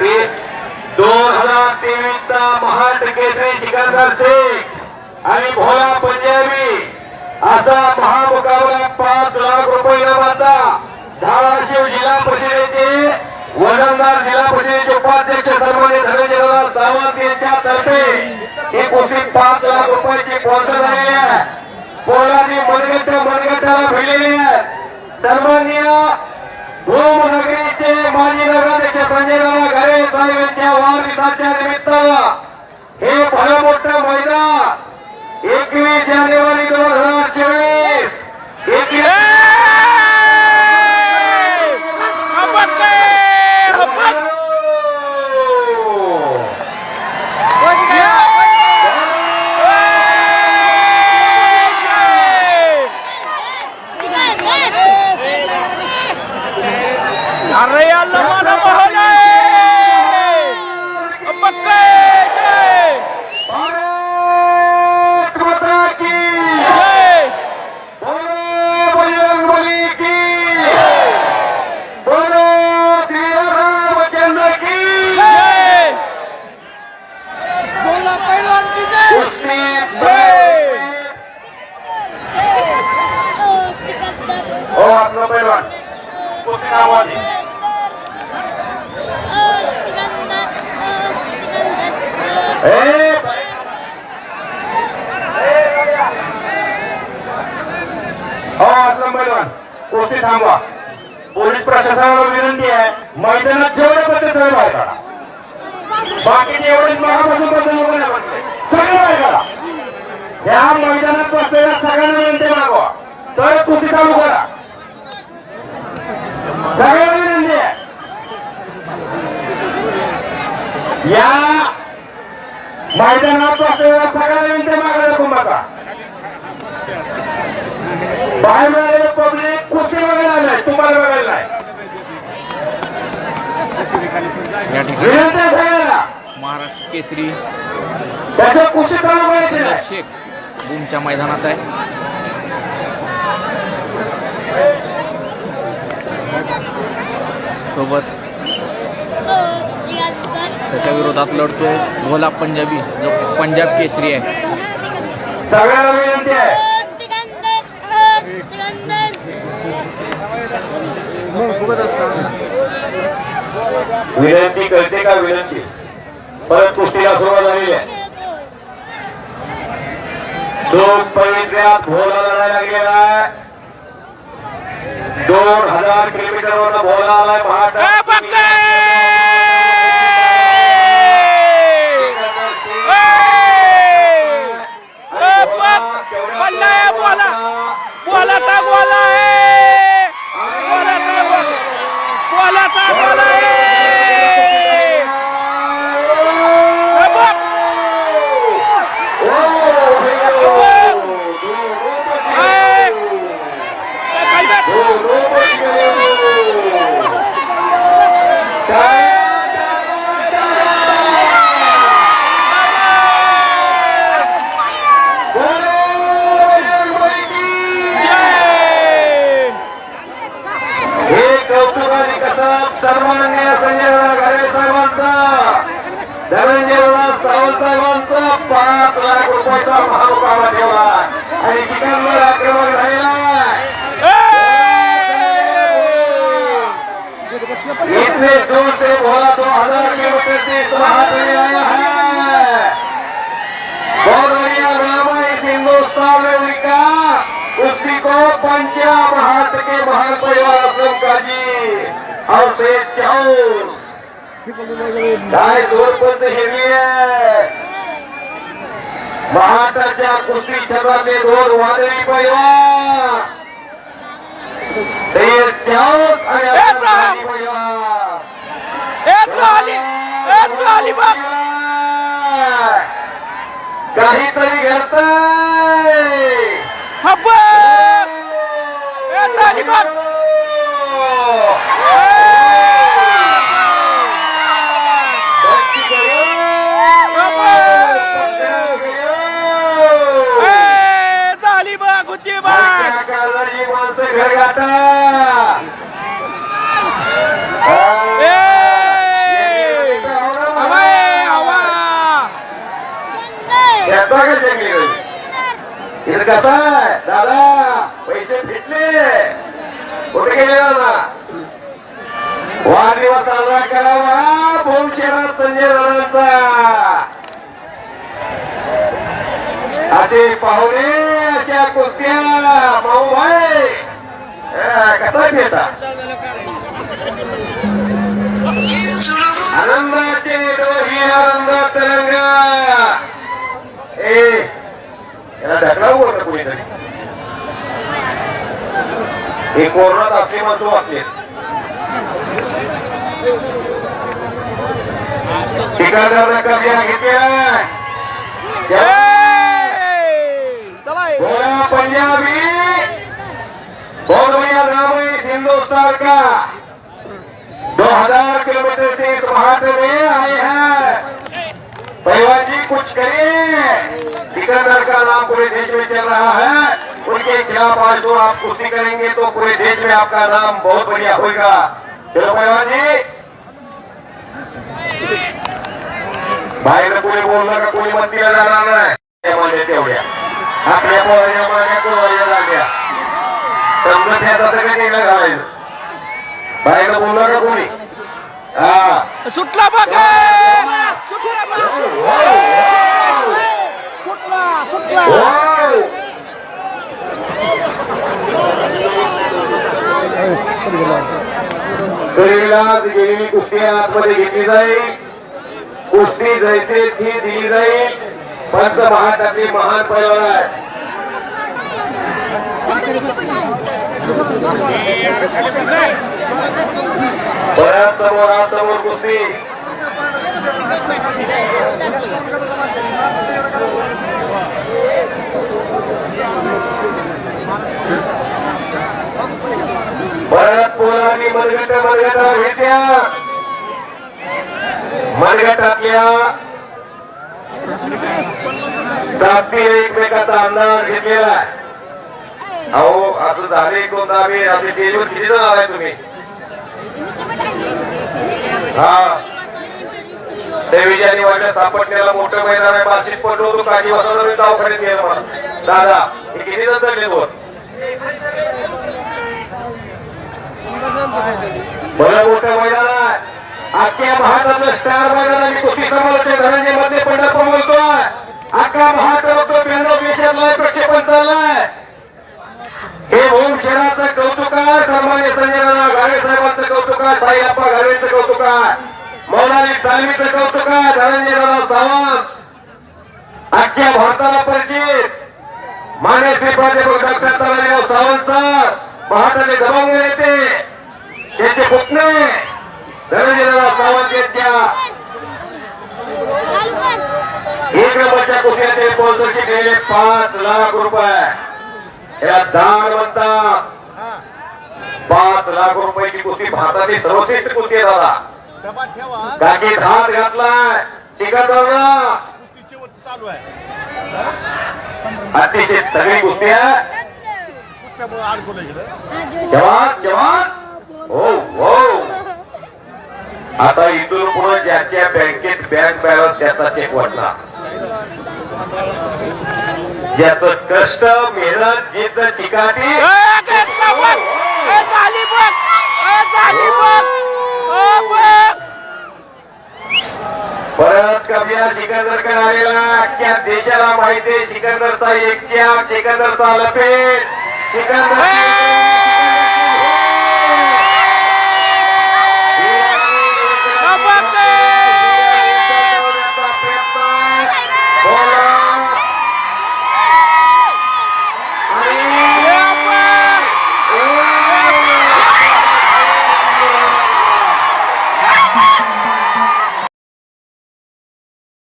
साठी दोन हजार तेवीसचा महाट केसरी सिकंदर शेख आणि भोला पंजाबी असा महामुकाबला पाच लाख रुपये इनामाचा धाराशिव जिल्हा परिषदेचे वजनदार जिल्हा परिषदेचे उपाध्यक्ष सन्मान्य धनंजयराव सावंत यांच्या तर्फे ही कुस्ती पाच लाख रुपयाची स्पॉन्सर झालेली आहे. पोलादी मनगट मनगटाला भिडलेली आहे. सन्मान्य भूमनगरी माजी नगराध्यक्ष संजयराव घरे साहेब यांच्या वाढदिवसाच्या निमित्तानं हे भलं मोठं मैदान एकवीस जानेवारी दोन हजार चोवीस एकवीस अरे अल्लाह माझा मोहन पक्के भारत माता की बोलो बजरंगबली की बोलो श्री रामचंद्र की बोला पहिलवान विजय कुस्ती हो आपलं पैलवान ए! हो कुस्ती थांबवा. पोलीस प्रशासनाला विनंती आहे मैदानात जेवढे पद्धत सगळे बाहेर काढा. बाकीचे एवढेच मागापासून नाही म्हणते सगळे बाहेर काढा. या मैदानात बसलेल्या सगळ्यांना विनंती मागवा. तर कुस्ती चालू करा. विनंती आहे या मैदानात बसलेल्या सगळ्यांना विनंती मागायला कुंभाचा बाहेर मिळालेले पब्लिक कुस्ती बघायला आलाय तुम्हाला बघायला नाही या ठिकाणी महाराष्ट्र केसरी त्याच्या कुस्ती चालू नाही शेख बूमच्या मैदानात आहे. सोबत. त्याच्या विरोधात लढतोय. भोला पंजाबी. जो पंजाब केसरी आहे. सगळ्यांना विनंती आहे. विनंती कळते का विनंती? परत कुस्तीला सुरुवात झालेली आहे. जो पवित्र्यात भोला लढायला गेला आहे दोन हजार किलोमीटरवर भोला आलाय बोला बोलाचा गोला आहे बोलाचा गोला बोलाचा गोला आहे हे बघ, आहे. हे खाली बघ. जय. हे कौतुकाने कसं सन्माननीय संजय घरे साहेबांचा धनंजय सावंत साहेबांचा पाच लाख रुपयाचा महामुकाबला आणि शिकंदर आक्रमक झालेला इतने दूर से भोला हजार किलोमीटर से हाथ में आया है बहुत बढ़िया इस हिंदुस्तान में को पंजाब हाथ के महान परिवार असलम काजी और से चौस काय जोरपंत हेवी है महाटाच्या कुस्ती क्षेत्रातले दोन वादळी पैलवान काहीतरी घडतंय हा बघ ए चाली बघ ए झाली बघ होती बघ माणसं घर गाठा ए कसा दादा पैसे फिटले कुठे गेले दादा? वाढदिवस साजरा करावा. भूम शहरात संजय दादांचा. असे पाहुणे अशा कुस्त्या भाऊ भाई. कसा घेता आनंदाचे डोही आनंद तरंगा. ए याला ढकलावं बोलतं कुणीतरी हे कोरोनात असले माणसं वाचले ठिकाणावर कब्जा घेतल्या चला. बोला पंजाबी. बहुत बढ़िया नाम है इस हिंदुस्तान का? दो हजार किलोमीटर से इस मार्ग में आए हैं. पहलवान जी कुछ करिए सिकंदर का नाम पूरे देश में चल रहा है। उनके खिलाफ आज जो आप कुश्ती करेंगे तो पूरे देश में आपका नाम बहुत बढ़िया होगा। चलो पहलवान जी। बाहेर कोणी बोललं का कोणी मंदिरा जाणार नाही तेवढ्या आपल्या समजत याचा सगळं घालायचं बाहेर का कोणी हा सुटला बघ सुटला बघ. सुटला सुटला वाव! करीला दिलेली कुस्ती आतमध्ये घेतली जाईल. कुस्ती जैसे ती दिली जाईल. पंच महाराष्ट्रातले महान पैलवान आहे. बऱ्याच समोर आज समोर कुस्ती. मनगट मनगटा घेतल्या मनगटातल्या ताकदीने एकमेकाचा अंदाज घेतलेला आहे. अहो असं झाले कोण दावे असे टेलीवर किती जण आलाय तुम्ही? हा. देवीच्या वाटत सापडलेला मोठं मैदान आहे. बाशीत पडलो तो काही वाजता मी दवाखान्यात गेलो मला दादा हे किती जण चालले दोन? मला मोठ्या मैदान आहे अख्ख्या महाराष्ट्रातलं स्टार मैदान आहे मी कुस्ती समालोचक धनंजयमध्ये पंढरपूर बोलतोय. अख्खा महाराष्ट्र ब्याण्णव देशातला प्रक्षेपण चाललाय. हे ओम शहराचं कौतुक आहे सन्मान्य संजय नाना घावे साहेबांचं कौतुक आहे साईप्पा घावेचं कौतुक आहे मौलाली तालमीचं कौतुक आहे धनंजय नाना सावंत. अख्ख्या भारताला परिचित. मान्य श्री प्राध्यापक डॉक्टर तानाजीराव सावंत सर महाराष्ट्राचे दबंग येते त्यांचे पुतणे. धनंजय नाना सावंत यांच्या एक नंबरच्या कुस्त्याचे स्पॉन्सरशिप गेले पाच लाख रुपये. या दान म्हणतात. पाच लाख रुपयाची कुस्ती भारतातील सर्वश्रेष्ठ कुस्ती आहे दादा. काकीत हात घातलाय. चालू आहे अतिशय सगळी कुस्ती आहे. जवान जवान हो हो आता इथून पुढे ज्याच्या बँकेत बँक बॅलन्स त्याचा चेक वाटला. ज्याचं कष्ट मेहनत जिद्द बघ. परत कबिया सिकंदरकडे आलेला. अख्ख्या देशाला माहिती आहे सिकंदरचा एक चार सिकंदरचा लपेट. सिकंदर